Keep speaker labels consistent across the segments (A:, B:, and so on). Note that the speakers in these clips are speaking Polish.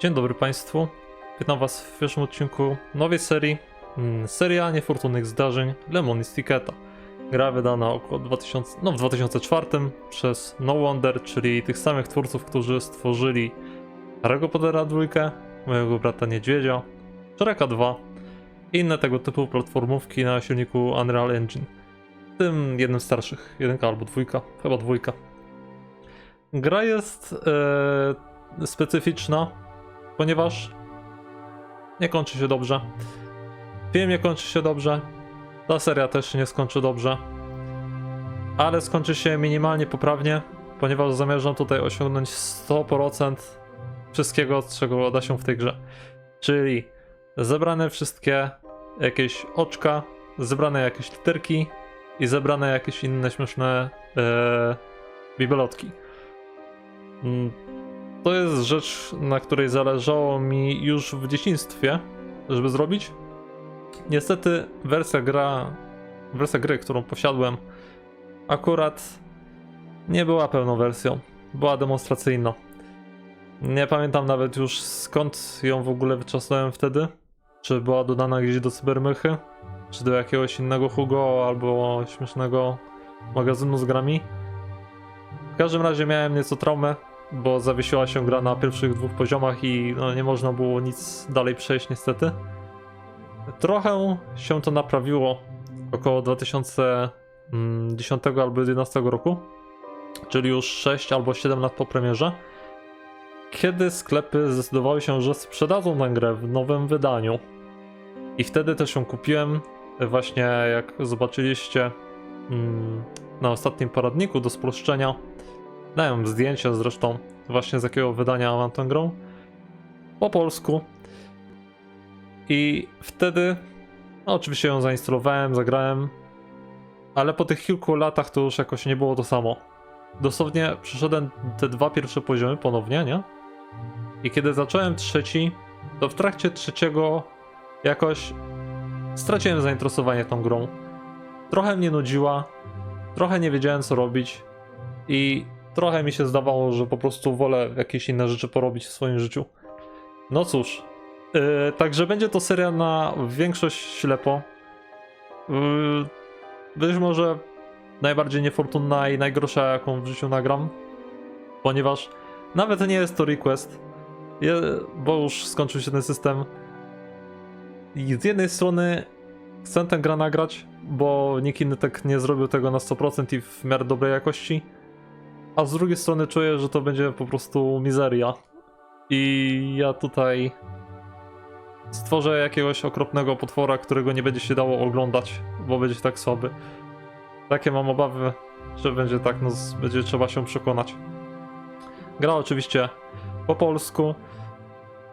A: Dzień dobry Państwu. Witam Was w pierwszym odcinku nowej serii. mm, Seria niefortunnych zdarzeń Lemon Sticketa. Gra wydana około 2000, no w 2004 przez No Wonder, czyli tych samych twórców, którzy stworzyli Harry'ego Pottera 2, mojego brata Niedźwiedzia, Shreka 2 i inne tego typu platformówki na silniku Unreal Engine. W tym jednym z starszych, jedynka albo dwójka, chyba dwójka. Gra jest e, specyficzna, ponieważ nie kończy się dobrze. Film nie kończy się dobrze. Ta seria też się nie skończy dobrze. Ale skończy się minimalnie poprawnie, ponieważ zamierzam tutaj osiągnąć 100% wszystkiego, czego da się w tej grze. Czyli zebrane wszystkie jakieś oczka, zebrane jakieś literki i zebrane jakieś inne śmieszne e, bibelotki. To jest rzecz, na której zależało mi już w dzieciństwie, żeby zrobić. Niestety wersja gra, wersja gry, którą posiadłem, akurat nie była pełną wersją. Była demonstracyjna. Nie pamiętam nawet już skąd ją w ogóle wyczasnąłem wtedy. Czy była dodana gdzieś do cybermychy, czy do jakiegoś innego Hugo albo śmiesznego magazynu z grami. W każdym razie miałem nieco traumę, bo zawiesiła się gra na pierwszych dwóch poziomach i no, nie można było nic dalej przejść niestety. Trochę się to naprawiło około 2010 albo 2011 roku, czyli już 6 albo 7 lat po premierze, kiedy sklepy zdecydowały się, że sprzedadzą tę grę w nowym wydaniu. I wtedy też ją kupiłem, właśnie jak zobaczyliście mm, na ostatnim poradniku do spolszczenia. Dałem zdjęcia zresztą właśnie z jakiego wydania mam tę grę. Po polsku. I wtedy no, oczywiście ją zainstalowałem, zagrałem. Ale po tych kilku latach to już jakoś nie było to samo. Dosłownie przeszedłem te dwa pierwsze poziomy ponownie, nie? I kiedy zacząłem trzeci, to w trakcie trzeciego jakoś straciłem zainteresowanie tą grą. Trochę mnie nudziła, trochę nie wiedziałem co robić i trochę mi się zdawało, że po prostu wolę jakieś inne rzeczy porobić w swoim życiu. No cóż, yy, także będzie to seria na większość ślepo. Yy, być może najbardziej niefortunna i najgorsza, jaką w życiu nagram, ponieważ nawet nie jest to request, je, bo już skończył się ten system. I z jednej strony chcę tę grę nagrać, bo nikt inny tak nie zrobił tego na 100% i w miarę dobrej jakości. A z drugiej strony czuję, że to będzie po prostu mizeria. I ja tutaj stworzę jakiegoś okropnego potwora, którego nie będzie się dało oglądać, bo będzie tak słaby. Takie mam obawy, że będzie tak, no będzie trzeba się przekonać. Gra oczywiście po polsku.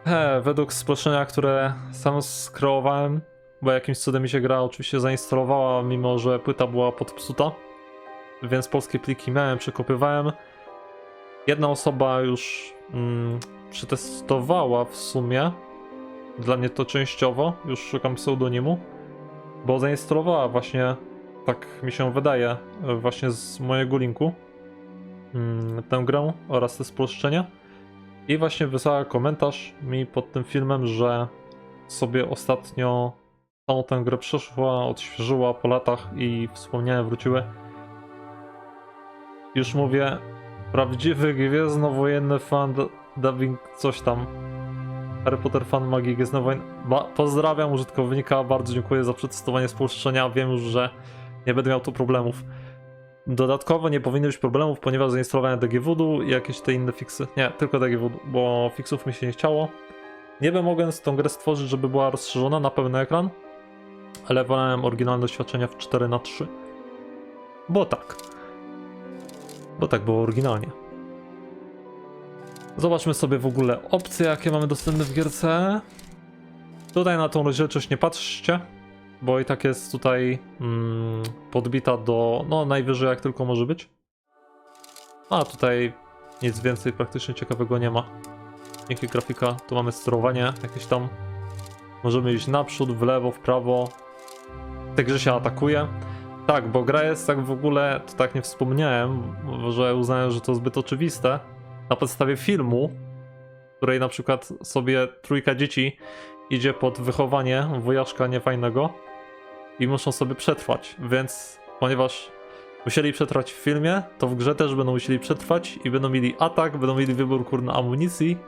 A: He, według spolszczenia, które sam skreowałem, bo jakimś cudem mi się gra oczywiście zainstalowała, mimo że płyta była podpsuta więc polskie pliki miałem, przekopywałem. Jedna osoba już mm, przetestowała w sumie, dla mnie to częściowo, już szukam pseudonimu, bo zainstalowała właśnie, tak mi się wydaje, właśnie z mojego linku mm, tę grę oraz te spolszczenia. I właśnie wysłała komentarz mi pod tym filmem, że sobie ostatnio całą tę grę przeszła, odświeżyła po latach i wspomnienia wróciły. Już mówię, prawdziwy gwiezdnowojenny fan dubbing coś tam. Harry Potter fan magii gwiezdnowojen... Ba- Pozdrawiam użytkownika, bardzo dziękuję za przetestowanie spolszczenia. Wiem już, że nie będę miał tu problemów. Dodatkowo nie powinno być problemów, ponieważ zainstalowałem DG Voodoo i jakieś te inne fixy. Nie, tylko DG Voodoo, bo fixów mi się nie chciało. Nie mogłem z tą grę stworzyć, żeby była rozszerzona na pełny ekran, ale wolałem oryginalne doświadczenia w 4 na 3 Bo tak. Bo tak było oryginalnie. Zobaczmy sobie w ogóle opcje, jakie mamy dostępne w gierce. Tutaj na tą rozdzielczość nie patrzcie, bo i tak jest tutaj mm, podbita do, no najwyżej jak tylko może być. A tutaj nic więcej praktycznie ciekawego nie ma. Dzięki grafika, tu mamy sterowanie jakieś tam. Możemy iść naprzód, w lewo, w prawo. Grze się atakuje. Tak, bo gra jest tak w ogóle, to tak nie wspomniałem, że uznałem, że to zbyt oczywiste. Na podstawie filmu której na przykład sobie trójka dzieci idzie pod wychowanie wujaszka niefajnego i muszą sobie przetrwać, więc ponieważ musieli przetrwać w filmie, to w grze też będą musieli przetrwać i będą mieli atak, będą mieli wybór kurna amunicji,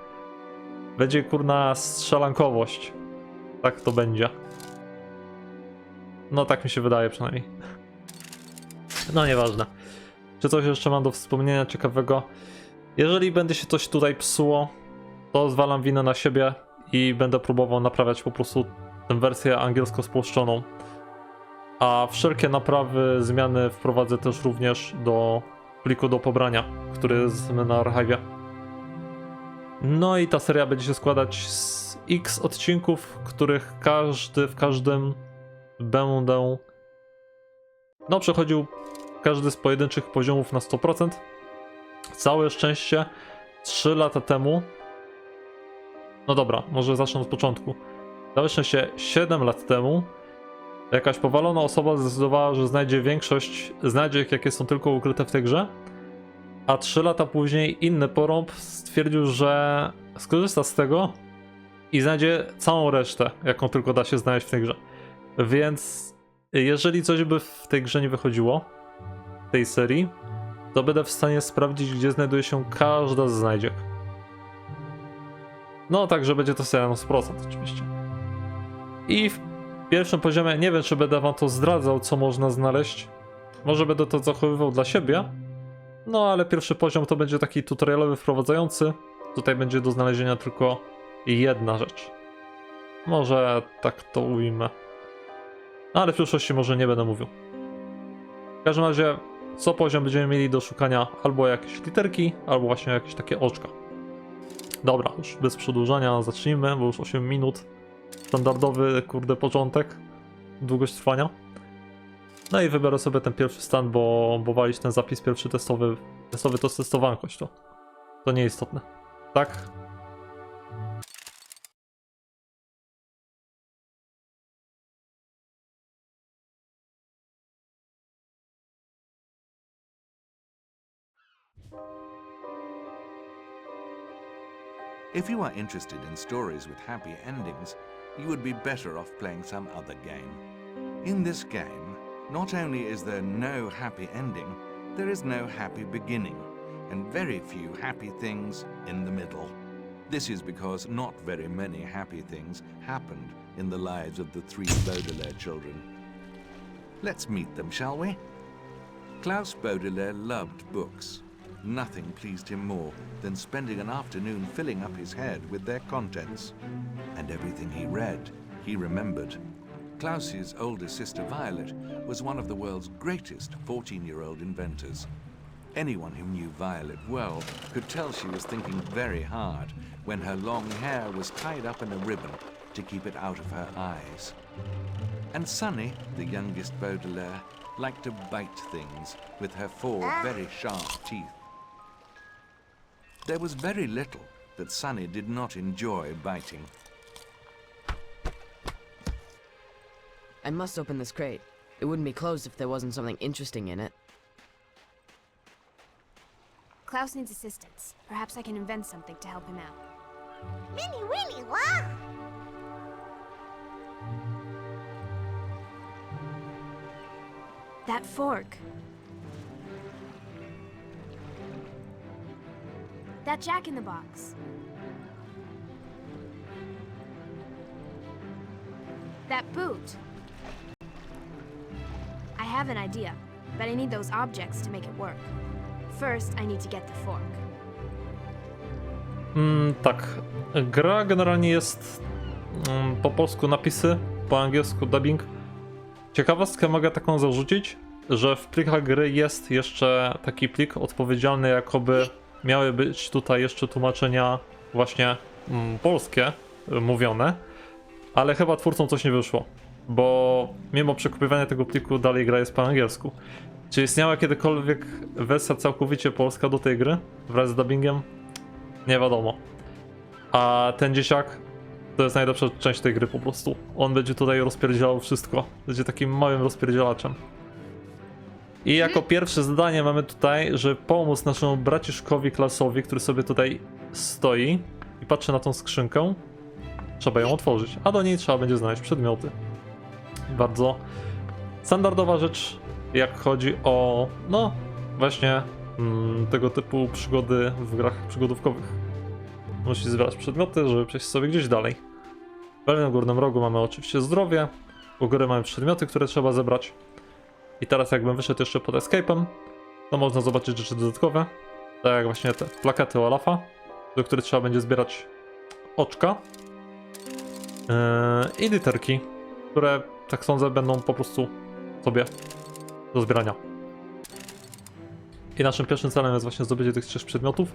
A: będzie kurna strzelankowość. Tak to będzie. No tak mi się wydaje przynajmniej. No nieważne. Czy coś jeszcze mam do wspomnienia ciekawego? Jeżeli będzie się coś tutaj psuło, to zwalam winę na siebie i będę próbował naprawiać po prostu tę wersję angielsko spłoszczoną. A wszelkie naprawy, zmiany wprowadzę też również do pliku do pobrania, który jest na archiwie. No i ta seria będzie się składać z x odcinków, których każdy w każdym będę no przechodził każdy z pojedynczych poziomów na 100%. Całe szczęście 3 lata temu no dobra, może zacznę od początku. Całe szczęście 7 lat temu jakaś powalona osoba zdecydowała, że znajdzie większość znajdziek, jakie są tylko ukryte w tej grze. A 3 lata później inny porąb stwierdził, że skorzysta z tego i znajdzie całą resztę, jaką tylko da się znaleźć w tej grze. Więc jeżeli coś by w tej grze nie wychodziło, tej serii, to będę w stanie sprawdzić, gdzie znajduje się każda z znajdziek. No, także będzie to na 100% oczywiście. I w pierwszym poziomie, nie wiem, czy będę wam to zdradzał, co można znaleźć. Może będę to zachowywał dla siebie. No, ale pierwszy poziom to będzie taki tutorialowy, wprowadzający. Tutaj będzie do znalezienia tylko jedna rzecz. Może tak to ujmę. Ale w przyszłości może nie będę mówił. W każdym razie, co poziom będziemy mieli do szukania albo jakieś literki, albo właśnie jakieś takie oczka. Dobra, już bez przedłużania zacznijmy, bo już 8 minut. Standardowy, kurde, początek. Długość trwania. No i wybiorę sobie ten pierwszy stan, bo, bo walić ten zapis pierwszy testowy. Testowy to testowankość, to. To nie istotne. Tak?
B: If you are interested in stories with happy endings, you would be better off playing some other game. In this game, not only is there no happy ending, there is no happy beginning, and very few happy things in the middle. This is because not very many happy things happened in the lives of the three Baudelaire children. Let's meet them, shall we? Klaus Baudelaire loved books. Nothing pleased him more than spending an afternoon filling up his head with their contents. And everything he read, he remembered. Klaus's older sister Violet was one of the world's greatest 14 year old inventors. Anyone who knew Violet well could tell she was thinking very hard when her long hair was tied up in a ribbon to keep it out of her eyes. And Sunny, the youngest Baudelaire, liked to bite things with her four ah. very sharp teeth. There was very little that Sunny did not enjoy biting.
C: I must open this crate. It wouldn't be closed if there wasn't something interesting in it.
D: Klaus needs assistance. Perhaps I can invent something to help him out.
E: Minnie Winnie, wow!
D: That fork. That jack in the box. That boot. I have an idea, but I need those objects to make it work. First, I need to get the fork.
A: Mm, tak. Gra generalnie jest mm, po polsku napisy, po angielsku dubbing. Ciekawostkę mogę taką zarzucić, że w plikach gry jest jeszcze taki plik odpowiedzialny, jakoby miały być tutaj jeszcze tłumaczenia właśnie mm, polskie y, mówione, ale chyba twórcom coś nie wyszło, bo mimo przekopiowania tego pliku dalej gra jest po angielsku. Czy istniała kiedykolwiek wersja całkowicie polska do tej gry wraz z dubbingiem? Nie wiadomo. A ten dzieciak to jest najlepsza część tej gry po prostu. On będzie tutaj rozpierdzielał wszystko. Będzie takim małym rozpierdzielaczem. I jako pierwsze zadanie mamy tutaj, żeby pomóc naszemu braciszkowi klasowi, który sobie tutaj stoi. i patrzy na tą skrzynkę, trzeba ją otworzyć, a do niej trzeba będzie znaleźć przedmioty. Bardzo standardowa rzecz, jak chodzi o, no, właśnie mm, tego typu przygody w grach przygodówkowych. Musisz zbierać przedmioty, żeby przejść sobie gdzieś dalej. W lewym górnym rogu mamy oczywiście zdrowie, u góry mamy przedmioty, które trzeba zebrać. I teraz jakbym wyszedł jeszcze pod escape'em, to można zobaczyć rzeczy dodatkowe, tak jak właśnie te plakaty Olafa, do których trzeba będzie zbierać oczka yy, i literki, które tak sądzę będą po prostu sobie do zbierania. I naszym pierwszym celem jest właśnie zdobycie tych trzech przedmiotów.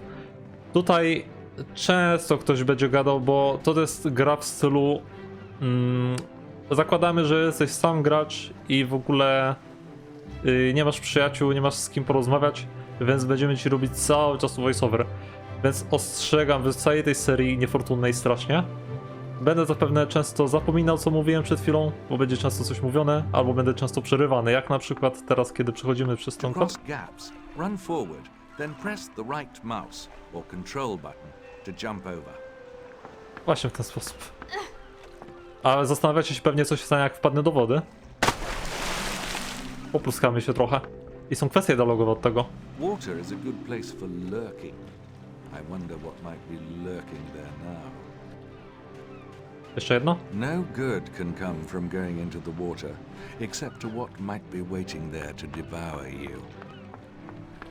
A: Tutaj często ktoś będzie gadał, bo to jest gra w stylu mm, zakładamy, że jesteś sam gracz i w ogóle nie masz przyjaciół, nie masz z kim porozmawiać, więc będziemy ci robić cały czas voiceover. Więc ostrzegam w całej tej serii niefortunnej strasznie. Będę zapewne często zapominał, co mówiłem przed chwilą, bo będzie często coś mówione, albo będę często przerywany, jak na przykład teraz, kiedy przechodzimy przez kostkę.
B: gaps, run forward, then press the right mouse or control button to jump over.
A: Właśnie w ten sposób. Ale zastanawiacie się pewnie, co się stanie, jak wpadnę do wody. Popluskamy się trochę. I są kwestie dialogowe od tego.
B: Water is a good place for lurking. I wonder what might be lurking there now.
A: Jeszcze jedno?
B: No good can come from going into the water, except to what might be waiting there to devour you.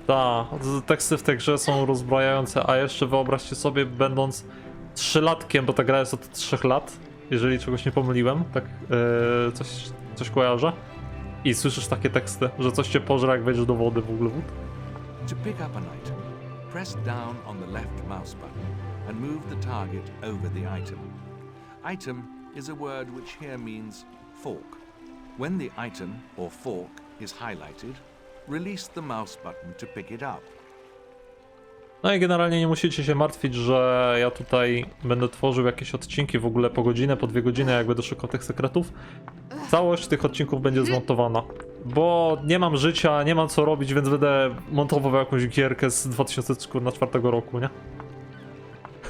A: Ta, z- teksty w tej grze są rozbrajające, a jeszcze wyobraźcie sobie, będąc trzylatkiem, bo ta gra jest od 3 lat, jeżeli czegoś nie pomyliłem, tak yy, coś, coś kojarzę. I słyszysz takie teksty, że coś cię pożre, jak wejdziesz do wody w ogóle. wód.
B: To pick up an item, press down on the left mouse button and move the target over the item. Item is a word which here means fork. When the item or fork is highlighted, release the mouse button to pick it up.
A: No i generalnie nie musicie się martwić, że ja tutaj będę tworzył jakieś odcinki w ogóle po godzinę, po dwie godziny, jak będę szukał tych sekretów. Całość tych odcinków będzie zmontowana. Bo nie mam życia, nie mam co robić, więc będę montował jakąś gierkę z 2004 roku, nie?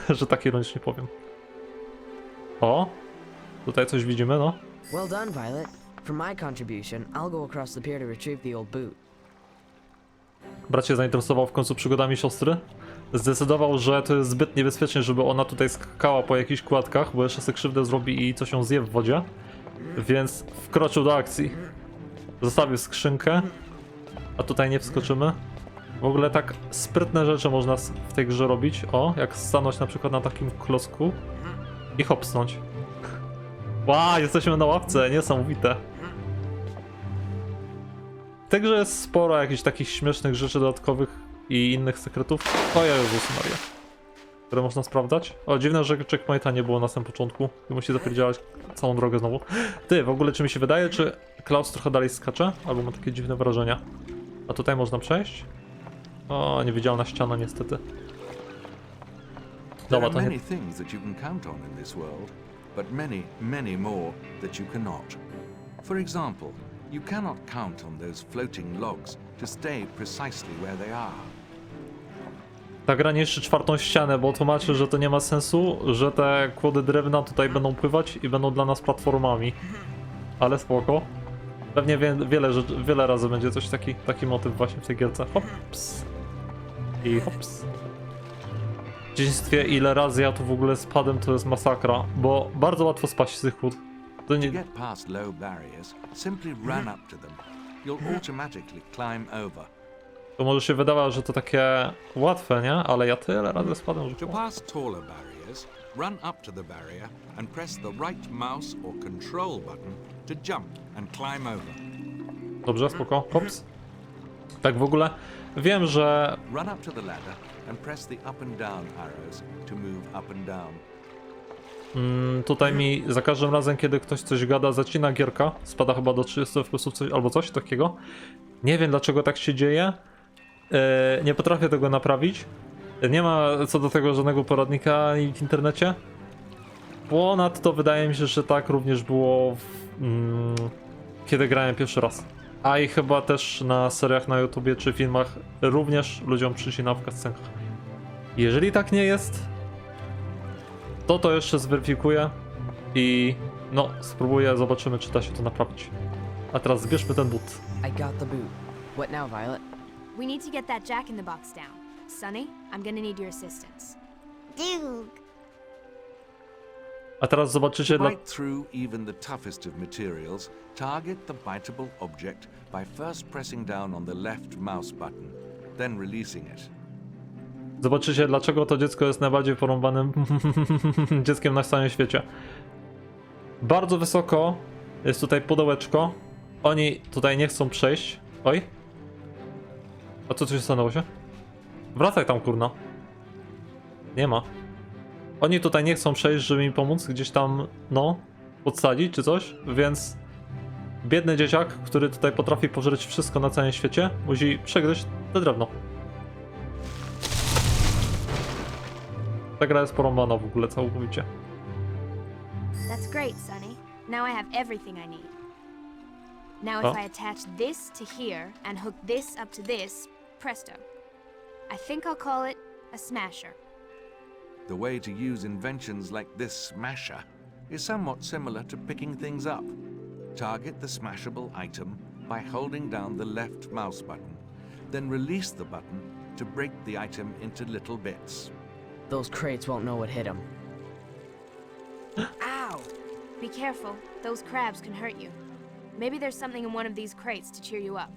A: że tak ironicznie powiem. O! Tutaj coś widzimy, no.
C: Well done, Violet. For my contribution, I'll go across the pier to retrieve the old boot.
A: Brat się zainteresował w końcu przygodami siostry. Zdecydował, że to jest zbyt niebezpiecznie, żeby ona tutaj skakała po jakichś kładkach, bo jeszcze sobie krzywdę zrobi i coś ją zje w wodzie. Więc wkroczył do akcji. Zostawił skrzynkę, a tutaj nie wskoczymy. W ogóle tak sprytne rzeczy można w tej grze robić. O, jak stanąć na przykład na takim klocku i hopsnąć. Wow, jesteśmy na ławce, niesamowite. W tej grze jest sporo jakichś takich śmiesznych rzeczy dodatkowych i innych sekretów. O Jezus Maria. Które można sprawdzać. O, dziwne, że checkpointa nie było na samym początku i musi zapierdziałać całą drogę znowu. Ty, w ogóle czy mi się wydaje, czy Klaus trochę dalej skacze? Albo ma takie dziwne wrażenia. A tutaj można przejść? O, niewidzialna ściana niestety. Dobra, to nie...
B: things that you can count on in this world, but many, many more that you cannot. For example, you cannot count on those floating logs to stay precisely where they are.
A: Ta gra niszczy czwartą ścianę, bo tłumaczy, że to nie ma sensu, że te kłody drewna tutaj będą pływać i będą dla nas platformami. Ale spoko. Pewnie wie, wiele, rzeczy, wiele razy będzie coś taki, taki motyw właśnie w tej gierce. Hops. I hops. W dzieciństwie ile razy ja tu w ogóle spadłem, to jest masakra, bo bardzo łatwo spaść z tych. To
B: To
A: nie,
B: get past low barriers, simply run up to them. You'll automatically climb over.
A: To może się wydawać, że to takie łatwe, nie? Ale ja tyle razy spadłem, że...
B: To pass taller barriers, run up to the barrier and press the right mouse or control button to jump and climb over.
A: Dobrze, spoko. Hops. Tak w ogóle wiem, że
B: Run up to the ladder and press the up and down arrows to move up and down.
A: Mm, tutaj mi za każdym razem, kiedy ktoś coś gada, zacina gierka. Spada chyba do 30 FPS coś, albo coś takiego. Nie wiem dlaczego tak się dzieje. E, nie potrafię tego naprawić. Nie ma co do tego żadnego poradnika w internecie. Ponadto wydaje mi się, że tak również było w, mm, kiedy grałem pierwszy raz. A i chyba też na seriach na YouTubie czy filmach również ludziom przycina w cutscenkach. Jeżeli tak nie jest, to to jeszcze zweryfikuję i no, spróbuję, zobaczymy, czy da się to naprawić. A teraz zbierzmy ten but.
C: I got the boot. What now, Violet?
D: We need to get that jack in the box down. Sonny, I'm gonna need your assistance.
E: Dude.
A: A teraz zobaczycie, dla...
B: Through even the toughest of materials, target the biteable object by first pressing down on the left mouse button, then releasing it.
A: zobaczycie, dlaczego to dziecko jest najbardziej porąbanym dzieckiem na całym świecie. Bardzo wysoko jest tutaj pudełeczko. Oni tutaj nie chcą przejść. Oj. A co tu się stanęło się? Wracaj tam, kurna. Nie ma. Oni tutaj nie chcą przejść, żeby mi pomóc gdzieś tam, no, podsadzić czy coś, więc biedny dzieciak, który tutaj potrafi pożreć wszystko na całym świecie, musi przegryźć te drewno. Ta gra jest porąbana w ogóle całkowicie.
D: That's great, Sonny. Now I have everything I need. Now if. I attach this to here and hook this up to this, presto. I think I'll call it a smasher.
B: The way to use inventions like this smasher is somewhat similar to picking things up. Target the smashable item by holding down the left mouse button, then release the button to break the item into little bits.
C: Those crates won't know what hit them.
D: Ow! Be careful, those crabs can hurt you. Maybe there's something in one of these crates to cheer you up.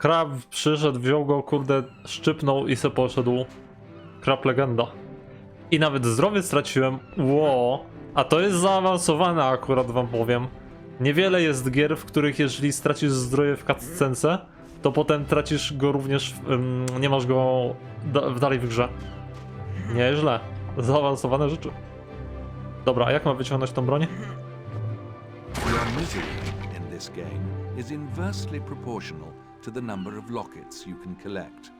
A: Krab przyszedł, wziął go, kurde, szczypnął i se poszedł. Krab legenda. I nawet zdrowie straciłem. Ło. A to jest zaawansowane akurat wam powiem. Niewiele jest gier, w których jeżeli stracisz zdrowie w cutscence, to potem tracisz go również, ym, nie masz go da dalej w grze. Nieźle. Zaawansowane rzeczy. Dobra, a jak mam wyciągnąć tą broń?
B: Your misery in this game is inversely proportional to the number of lockets you can collect.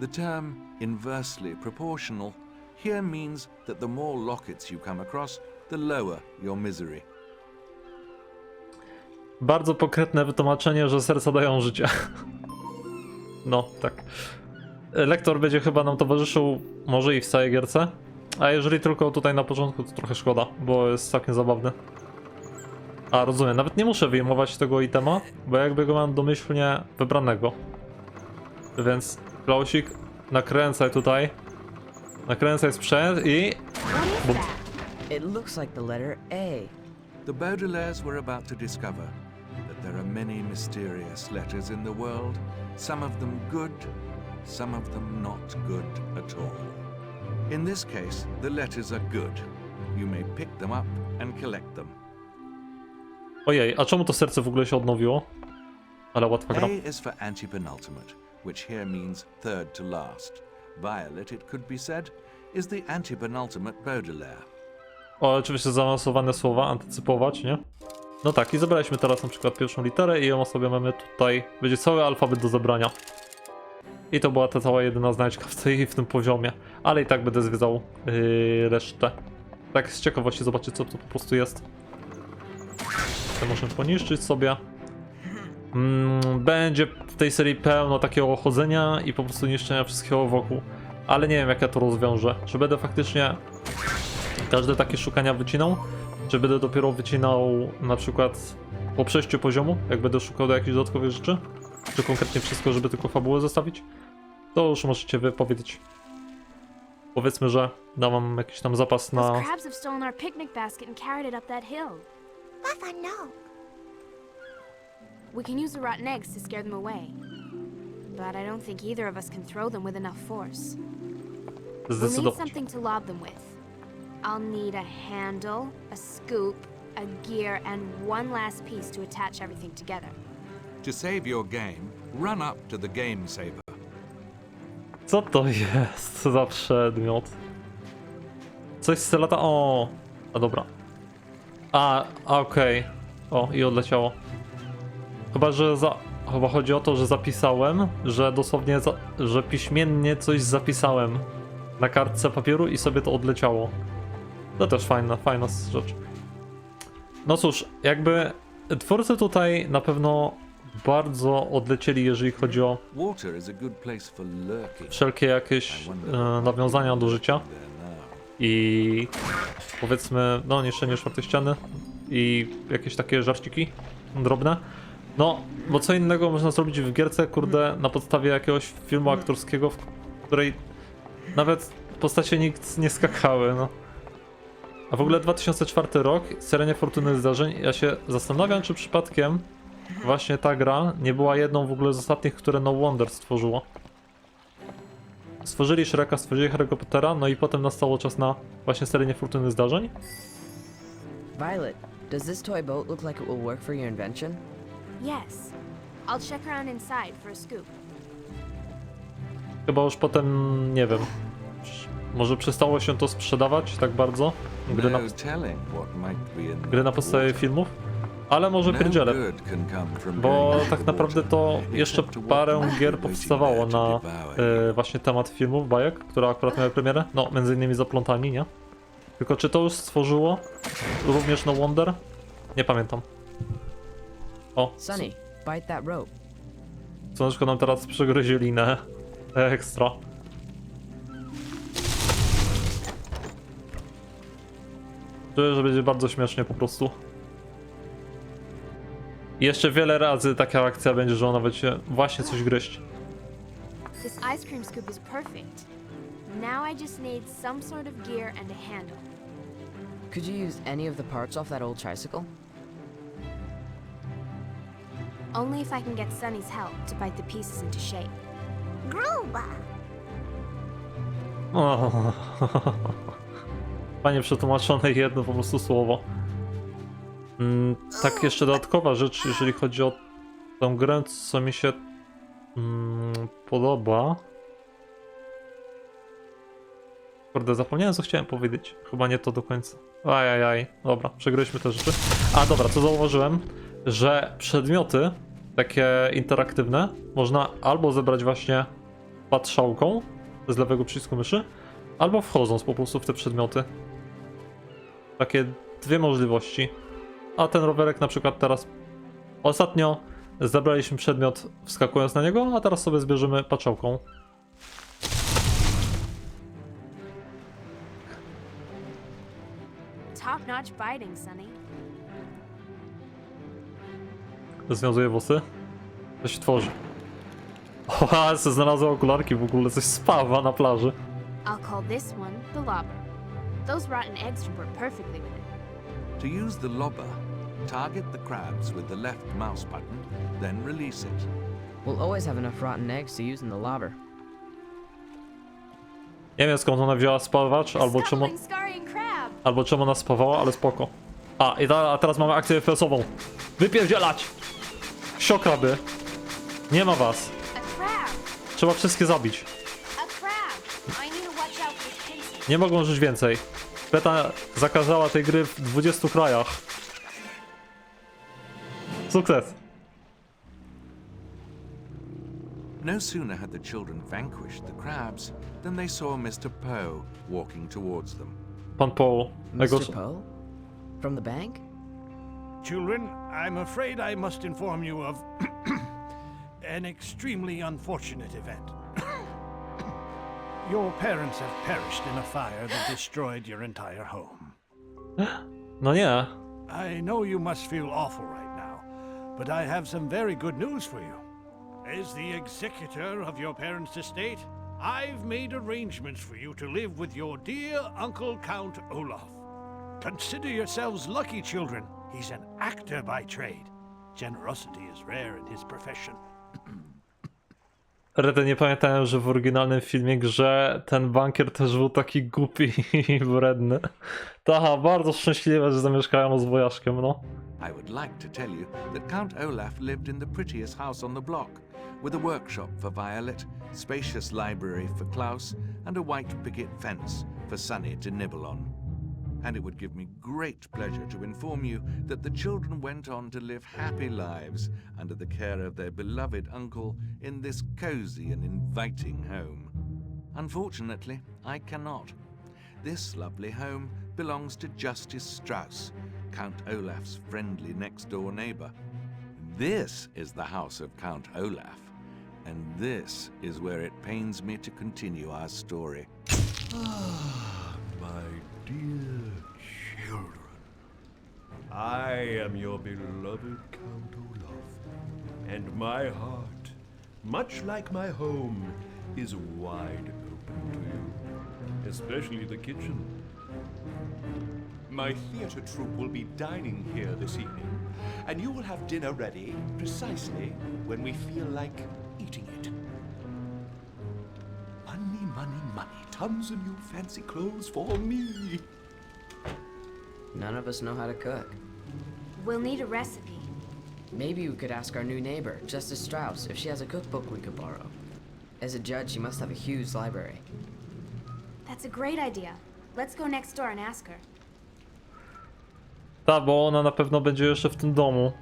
B: The term inversely proportional here means that the more lockets you come across, the lower your misery.
A: Bardzo konkretne wytłumaczenie, że serca dają życie. No, tak. Lektor będzie chyba nam towarzyszył może i w całej gierce. A jeżeli tylko tutaj na początku, to trochę szkoda, bo jest całkiem zabawny. A, rozumiem, nawet nie muszę wyjmować tego itema, bo jakby go mam domyślnie wybranego. Więc, Klausik, nakręcaj tutaj. Nakręcaj sprzęt i...
D: That?
C: It looks like the letter A.
B: The Baudelaires were about to discover that there are many mysterious letters in the world, some of them good, some of them not good at all. In this case, the letters are good. You may pick them up and collect them.
A: Ojej, a czemu to serce w ogóle się odnowiło? Ale łatwa gra.
B: A is for which here means third to last. Violet, it could be said, is the Baudelaire.
A: O, oczywiście zaawansowane słowa, antycypować, nie? No tak, i zebraliśmy teraz na przykład pierwszą literę i ją sobie mamy tutaj. Będzie cały alfabet do zebrania. I to była ta cała jedyna znajdźka w, tej, w tym poziomie. Ale i tak będę zwiedzał yy, resztę. Tak z ciekawości zobaczyć co to po prostu jest. Możemy poniszczyć sobie. Mm, będzie w tej serii pełno takiego chodzenia i po prostu niszczenia wszystkiego wokół. Ale nie wiem jak ja to rozwiążę. Czy będę faktycznie każde takie szukania wycinał? Czy będę dopiero wycinał na przykład po przejściu poziomu, jak będę szukał do jakichś dodatkowych rzeczy? Czy konkretnie wszystko, żeby tylko fabułę zostawić? To już możecie wy powiedzieć. Powiedzmy, że dam jakiś tam zapas na...
D: crabs have stolen our picnic basket and carried it up that hill.
E: Papa, no.
D: We can use the rotten eggs to scare them away. But I don't think either of us can throw them with enough force. We'll need something to lob them with. I'll need a handle, a scoop, a gear, and one last piece to attach everything together.
B: To save your game, run up to the game saver.
A: Co to jest za przedmiot? Coś z lata. O! A dobra. A, a, okej. O, i odleciało. Chyba, że za. Chyba chodzi o to, że zapisałem, że dosłownie, za, że piśmiennie coś zapisałem na kartce papieru i sobie to odleciało. To też fajna, fajna rzecz. No cóż, jakby twórcy tutaj na pewno bardzo odlecieli, jeżeli chodzi o
B: Water is a good place for lurking.
A: wszelkie jakieś e, nawiązania do życia. I powiedzmy, no niszczenie czwartej ściany i jakieś takie żarciki drobne. No, bo co innego można zrobić w gierce, kurde, na podstawie jakiegoś filmu aktorskiego, w której nawet postacie nikt nie skakały, no. A w ogóle 2004 rok, seria niefortunnych zdarzeń, ja się zastanawiam, czy przypadkiem właśnie ta gra nie była jedną w ogóle z ostatnich, które No Wonder stworzyło. Stworzyli Shreka, stworzyli Harry'ego Pottera, no i potem nastało czas na właśnie serię niefortunnych zdarzeń.
C: Violet, does this toy boat look like it will work for your invention?
D: Yes. I'll check around inside for a scoop.
A: Chyba już potem, nie wiem, może przestało się to sprzedawać tak bardzo, gry na, gry na podstawie filmów, ale może
B: No
A: pierdzielę. Bo tak naprawdę to jeszcze parę gier powstawało na e, właśnie temat filmów, bajek, które akurat miały premierę. No, między innymi Zaplątani, nie? Tylko czy to już stworzyło również No Wonder? Nie pamiętam. O,
C: Sunny, bite that rope.
A: słoneczko nam teraz przegryzie linę. Ekstra. Czuję, że będzie bardzo śmiesznie po prostu. I jeszcze wiele razy taka akcja będzie, że ona będzie właśnie coś gryźć.
D: This ice cream scoop is perfect. Now I just need some sort of gear and a handle.
C: Could you use any of the parts off that old tricycle?
D: Only if I can get Sunny's help to bite the pieces into shape.
E: Gruba.
A: O, Panie przetłumaczone jedno po prostu słowo. Mm, tak jeszcze dodatkowa rzecz, jeżeli chodzi o tę grę, co mi się mm, podoba. Kurde, zapomniałem co chciałem powiedzieć. Chyba nie to do końca. Ajajaj, dobra, przegryźmy te rzeczy. A dobra, co zauważyłem, że przedmioty takie interaktywne można albo zebrać właśnie patrzałką z lewego przycisku myszy, albo wchodząc po prostu w te przedmioty. Takie dwie możliwości. A ten rowerek na przykład teraz ostatnio zebraliśmy przedmiot wskakując na niego, a teraz sobie zbierzemy
D: biting, Sunny.
A: Związuje włosy. To się tworzy. O, ale se znalazłem okularki w ogóle, coś spawa na plaży.
D: I'll call this one the lobber. Those rotten eggs should work perfectly with it.
B: To use the lobber, target the crabs with the left mouse button, then release it.
C: We'll always have enough rotten eggs to use in the lobber.
A: Nie wiem skąd ona wzięła spawacz, albo czemu, albo czemu ona spawała, ale spoko. A, i ta, a teraz mamy akcję FPS-ową. Wypierdzielać! Siokraby. Nie ma was. Trzeba wszystkie zabić. Nie mogą żyć więcej. Beta zakazała tej gry w 20 krajach. Sukces.
B: No sooner had the children vanquished the crabs than they saw Mr. Poe walking towards them.
A: Pan Paul. Najgorszy.
C: Mr. Poe? From the bank?
F: Children, I'm afraid I must inform you of an extremely unfortunate event. your parents have perished in a fire that destroyed your entire home.
A: No nie.
F: I know you must feel awful right now, but I have some very good news for you. As the executor of your parents' estate, I've made arrangements for you to live with your dear Uncle Count Olaf. Consider yourselves lucky, children. He's an actor by trade. Generosity is rare in his profession.
A: Rety nie pamiętałem, że w oryginalnym filmie grze ten bankier też był taki głupi i wredny. Taha, bardzo szczęśliwe, że zamieszkają z wojaszkiem, no.
B: I would like to tell you that Count Olaf lived in the prettiest house on the block, with a workshop for Violet, spacious library for Klaus, and a white picket fence for Sunny to nibble on. And it would give me great pleasure to inform you that the children went on to live happy lives under the care of their beloved uncle in this cozy and inviting home. Unfortunately, I cannot. This lovely home belongs to Justice Strauss, Count Olaf's friendly next door neighbor. This is the house of Count Olaf, and this is where it pains me to continue our story.
G: Ah, my dear children. I am your beloved Count Olaf, and my heart, much like my home, is wide open to you, especially the kitchen.
H: My theatre troupe will be dining here this evening, and you will have dinner ready precisely when we feel like eating it. Money, money, money. Tons of new fancy clothes for me.
C: None of us know how to cook.
D: We'll need a recipe.
C: Maybe we could ask our new neighbor, Justice Strauss, if she has a cookbook we could borrow. As a judge, she must have a huge library.
D: That's a great idea. Let's go next door and ask her.
A: Ta, bo ona na pewno będzie jeszcze w tym domu.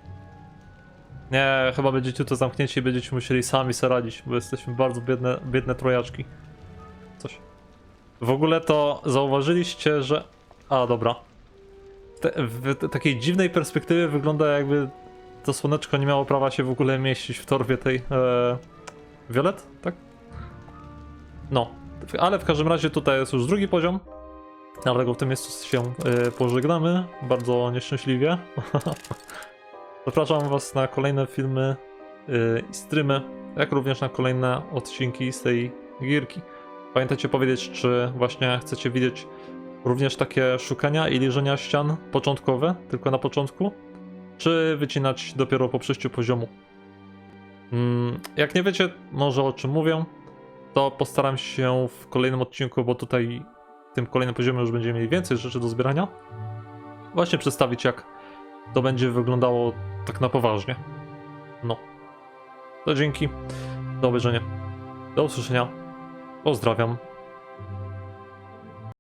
A: Nie, chyba będziecie tu zamknięci i będziecie musieli sami sobie radzić, bo jesteśmy bardzo biedne, biedne trojaczki. Coś. W ogóle to zauważyliście, że... A, dobra. Te, w takiej dziwnej perspektywie wygląda jakby to słoneczko nie miało prawa się w ogóle mieścić w torbie tej... E... Violet? Tak? No. Ale w każdym razie tutaj jest już drugi poziom. Dlatego w tym miejscu się y, pożegnamy. Bardzo nieszczęśliwie. Zapraszam Was na kolejne filmy y, i streamy, jak również na kolejne odcinki z tej gierki. Pamiętajcie powiedzieć, czy właśnie chcecie widzieć również takie szukania i liżenia ścian początkowe, tylko na początku, czy wycinać dopiero po przejściu poziomu. Mm, jak nie wiecie może o czym mówię, to postaram się w kolejnym odcinku, bo tutaj tym kolejnym poziomie już będziemy mieli więcej rzeczy do zbierania. Właśnie przedstawić, jak to będzie wyglądało tak na poważnie. No. To dzięki. Do obejrzenia. Do usłyszenia. Pozdrawiam.